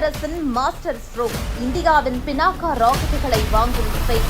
அரசின் master stroke. இந்தியாவின் பினாக்கா ராக்கெட்டுகளை வாங்கும் ஸ்பெயின்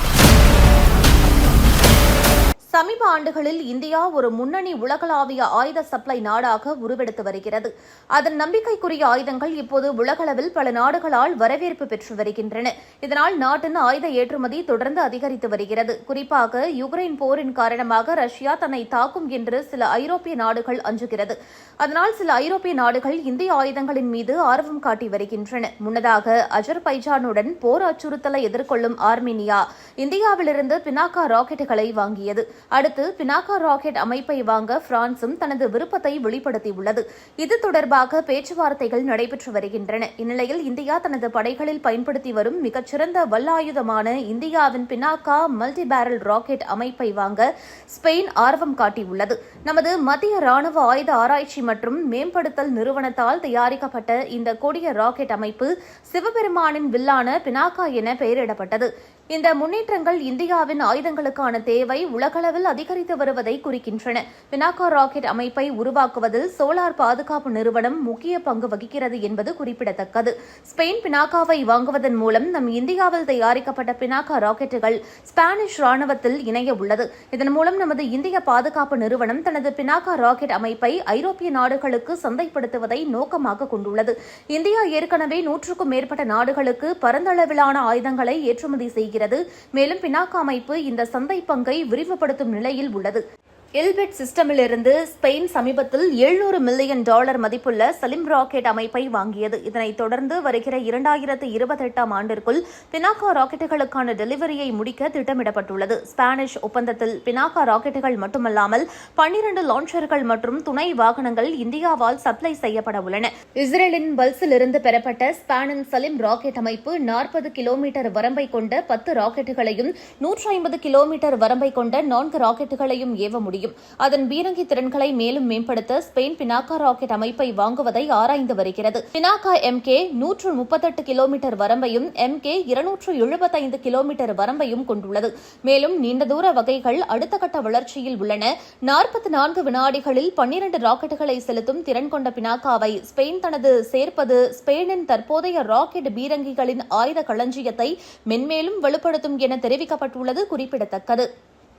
சமீப ஆண்டுகளில் இந்தியா ஒரு முன்னணி உலகளாவிய ஆயுத சப்ளை நாடாக உருவெடுத்து வருகிறது. அதன் நம்பிக்கைக்குரிய ஆயுதங்கள் இப்போது உலகளவில் பல நாடுகளால் வரவேற்பு பெற்று வருகின்றன. இதனால் நாட்டின் ஆயுத ஏற்றுமதி தொடர்ந்து அதிகரித்து வருகிறது. குறிப்பாக யுக்ரைன் போரின் காரணமாக ரஷ்யா தன்னை தாக்கும் என்று சில ஐரோப்பிய நாடுகள் அஞ்சுகிறது. அதனால் சில ஐரோப்பிய நாடுகள் இந்திய ஆயுதங்களின் மீது ஆர்வம் காட்டி வருகின்றன. முன்னதாக அஜர்பைஜானுடன் போர் அச்சுறுத்தலை எதிர்கொள்ளும் ஆர்மீனியா இந்தியாவிலிருந்து பினாக்கா ராக்கெட்டுகளை வாங்கியது. அடுத்து பினாக்கா ராக்கெட் அமைப்பை வாங்க பிரான்சும் தனது விருப்பத்தை வெளிப்படுத்தியுள்ளது. இது தொடர்பாக பேச்சுவார்த்தைகள் நடைபெற்று வருகின்றன. இந்நிலையில் இந்தியா தனது படைகளில் பயன்படுத்தி வரும் மிகச்சிறந்த வல்லாயுதமான இந்தியாவின் பினாக்கா மல்டி பேரல் ராக்கெட் அமைப்பை வாங்க ஸ்பெயின் ஆர்வம் காட்டியுள்ளது. நமது மத்திய ராணுவ ஆயுத ஆராய்ச்சி மற்றும் மேம்படுத்தல் நிறுவனத்தால் தயாரிக்கப்பட்ட இந்த கொடிய ராக்கெட் அமைப்பு சிவபெருமானின் வில்லான பினாக்கா என பெயரிடப்பட்டது. இந்த முன்னேற்றங்கள் இந்தியாவின் ஆயுதங்களுக்கான தேவை உலகளவில் அதிகரித்து வருவதை குறிக்கின்றன. பினாக்கா ராக்கெட் அமைப்பை உருவாக்குவதில் சோலார் பாதுகாப்பு நிறுவனம் முக்கிய பங்கு வகிக்கிறது என்பது குறிப்பிடத்தக்கது. ஸ்பெயின் பினாக்காவை வாங்குவதன் மூலம் நம் இந்தியாவில் தயாரிக்கப்பட்ட பினாக்கா ராக்கெட்டுகள் ஸ்பானிஷ் ராணுவத்தில் இணைய உள்ளது. இதன் மூலம் நமது இந்திய பாதுகாப்பு நிறுவனம் தனது பினாக்கா ராக்கெட் அமைப்பை ஐரோப்பிய நாடுகளுக்கு சந்தைப்படுத்துவதை நோக்கமாக கொண்டுள்ளது. இந்தியா ஏற்கனவே நூற்றுக்கும் மேற்பட்ட நாடுகளுக்கு பரந்தளவிலான ஆயுதங்களை ஏற்றுமதி செய்கிறது. மேலும் பினாக்கா அமைப்பு இந்த சந்தை பங்கை விரிவுபடுத்தும் நிலையில் உள்ளது. இல்பெட் சிஸ்டமிலிருந்து ஸ்பெயின் சமீபத்தில் எழுநூறு மில்லியன் டாலர் மதிப்புள்ள சலிம் ராக்கெட் அமைப்பை வாங்கியது. இதனைத் தொடர்ந்து வருகிற இரண்டாயிரத்து இருபத்தெட்டாம் ஆண்டிற்குள் பினாக்கா ராக்கெட்டுகளுக்கான டெலிவரியை முடிக்க திட்டமிடப்பட்டுள்ளது. ஸ்பானிஷ் ஒப்பந்தத்தில் பினாக்கா ராக்கெட்டுகள் மட்டுமல்லாமல் பன்னிரண்டு லான்ச்சர்கள் மற்றும் துணை வாகனங்கள் இந்தியாவால் சப்ளை செய்யப்பட உள்ளன. இஸ்ரேலின் பல்ஸிலிருந்து பெறப்பட்ட ஸ்பானின் சலிம் ராக்கெட் அமைப்பு நாற்பது கிலோமீட்டர் வரம்பை கொண்ட பத்து ராக்கெட்டுகளையும் நூற்றி ஐம்பது கிலோமீட்டர் வரம்பை கொண்ட நான்கு ராக்கெட்டுகளையும் ஏவ முடியும். முடியும். அதன் பீரங்கி திறன்களை மேலும் மேம்படுத்த ஸ்பெயின் பினாக்கா ராக்கெட் அமைப்பை வாங்குவதை ஆராய்ந்து வருகிறது. பினாக்கா எம் கே நூற்று முப்பத்தெட்டு கிலோமீட்டர் வரம்பையும் எம் கே இருநூற்று எழுபத்தைந்து கிலோமீட்டர் வரம்பையும் கொண்டுள்ளது. மேலும் நீண்ட தூர வகைகள் அடுத்த கட்ட வளர்ச்சியில் உள்ளன. நாற்பத்தி நான்கு வினாடிகளில் பன்னிரண்டு ராக்கெட்டுகளை செலுத்தும் திறன் கொண்ட பினாக்காவை ஸ்பெயின் தனது சேர்ப்பது ஸ்பெயினின் தற்போதைய ராக்கெட் பீரங்கிகளின் ஆயுத களஞ்சியத்தை மென்மேலும் வலுப்படுத்தும் என தெரிவிக்கப்பட்டுள்ளது குறிப்பிடத்தக்கது.